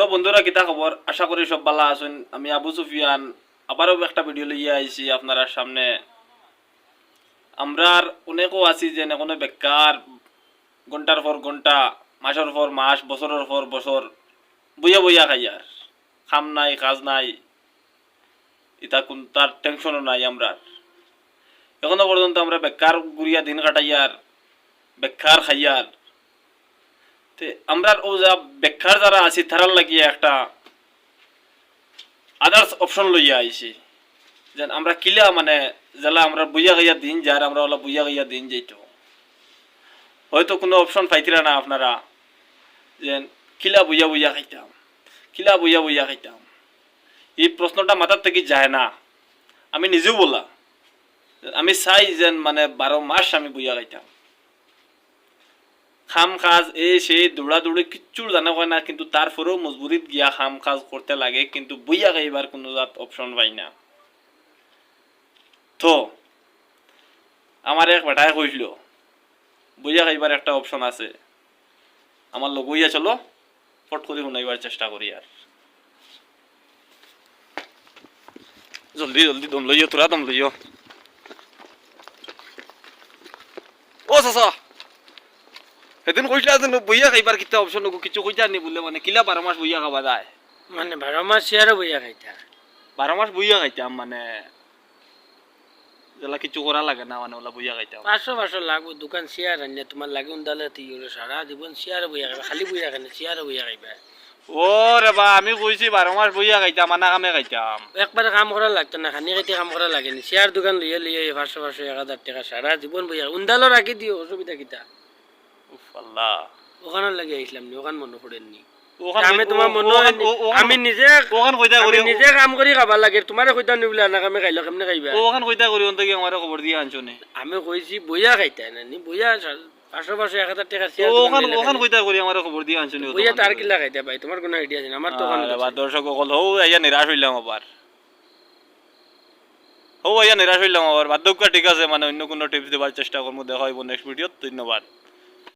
তো বন্ধুরা, কিতা খবর আশা করি সব ভালো আছেন। আমি আবু সুফিয়ান। আবারও একটা ভিডিও লইয়া আইছি আপনারা সামনে। আমরার অনেকও আছি যে কোনো বেকার ঘণ্টার পর ঘণ্টা মাসের পর মাস বছরের পর বছর বইয়া বইয়া খাইয়ার খাম নাই, কাজ নাই। ইতা কোন তার টেনশনও নাই আমরার এখনও পর্যন্ত আমরা বেকার গুড়িয়া দিন কাটাইয়ার বেকার খাইয়ার আমরা ও যা বেকার যারা আছি, তারার লাগিয়ে একটা আদার্স অপশন লইয়া আইছি। যেন আমরা কিলা মানে জেলা আমরা বুইয়া গাইয়া দিন, যার আমরা ওলা বুইয়া গাইয়া দিন যাইতো। হয়তো কোনো অপশন পাইতিরা না আপনারা, যেন কিলা বুইয়া বুইয়া খাইতাম, কিলা বুইয়া বুইয়া খাইতাম। এই প্রশ্নটা মাথার থেকে যায় না। আমি নিজেও বলা আমি চাই যেন মানে বারো মাস আমি বুইয়া খাইতাম। খাম কাজ এ সেই দৌড়া দৌড়ি কিচ্ছুর জানা হয় না কিন্তু তারপরেও মজবুরিত গিয়া খাম কাজ করতে লাগে, কিন্তু বইয়া গাইবার কোনো জাত অপশন পাই না। তো আমার এক বেটায় কইছিল বইয়া খাইবার একটা অপশন আছে। আমার লগ বইয়া চলো, ফট করে শুনাইবার চেষ্টা করি আর জলদি জলদি, দম লইও তোরা দম লইও ও চাচা। সেদিন কইছিলা যেন বইয়া খাইবার কিতা অপশন কিছু কইতা নি বলে মানে কিলা বারো মাস বইয়া খাবা যায়? মানে বারো মাস চেয়ারও বইয়া খাইতা। বারো মাস বইয়া খাইতাম মানে যেলা কিছু করা লাগে না মানে ওলা বইয়া খাইতাম পাঁচশো পাঁচশো লাগবো দোকান চেয়ার আনিয়া তোমার লাগে উন্দালে সারা জীবন চেয়ারও বইয়া খাইবা খালি বইয়া খাই চেয়ারও বইয়া খাইবা। ও রে বা আমি কইছি বারো মাস বইয়া খাইতাম আনা কামে খাইতাম একবারে কাম করা লাগতো না খানি খাইতে কাম করা লাগে নি চেয়ার দোকান লইয়া লইয়া পাঁচশো পাঁচশো এক হাজার টাকা সারা জীবন বইয়া উন্দালো রাখি দিও অসুবিধা কিতা উফ আল্লাহ। ওখানে লাগে আসলাম নি ওখান মনে পড়েননি আমি তোমার মনে আমি নিজে ওখান কইতা করি নিজে কাম কৰি খাবা লাগে তোমাৰে সৈতে নিবলে আনা কামে খাইলে কেমনে খাইবা? ওখান কইতা করি অন্ত কি আমার খবর দিয়ে আনছো নি? আমি কইছি বইয়া খাইতা না নি বইয়া চা- পাঁচশো পাঁচশো এক হাজার টাকা চেয়ার ওখান ওখান কইতা করি আমার খবর দিয়ে আনছো বইয়া তার কিলা খাইতা ভাই তোমার কোনো আইডিয়া আছে না? আমার তো ওখানে বা দর্শক সকল হও আইয়া নিরাশ হইলাম আবার হও আইয়া নিরাশ হইলাম আবার বাধ্যক্য ঠিক আছে মানে অন্য কোনো টিপস দেবার চেষ্টা করব দেখা হইব নেক্সট ভিডিওত ধন্যবাদ।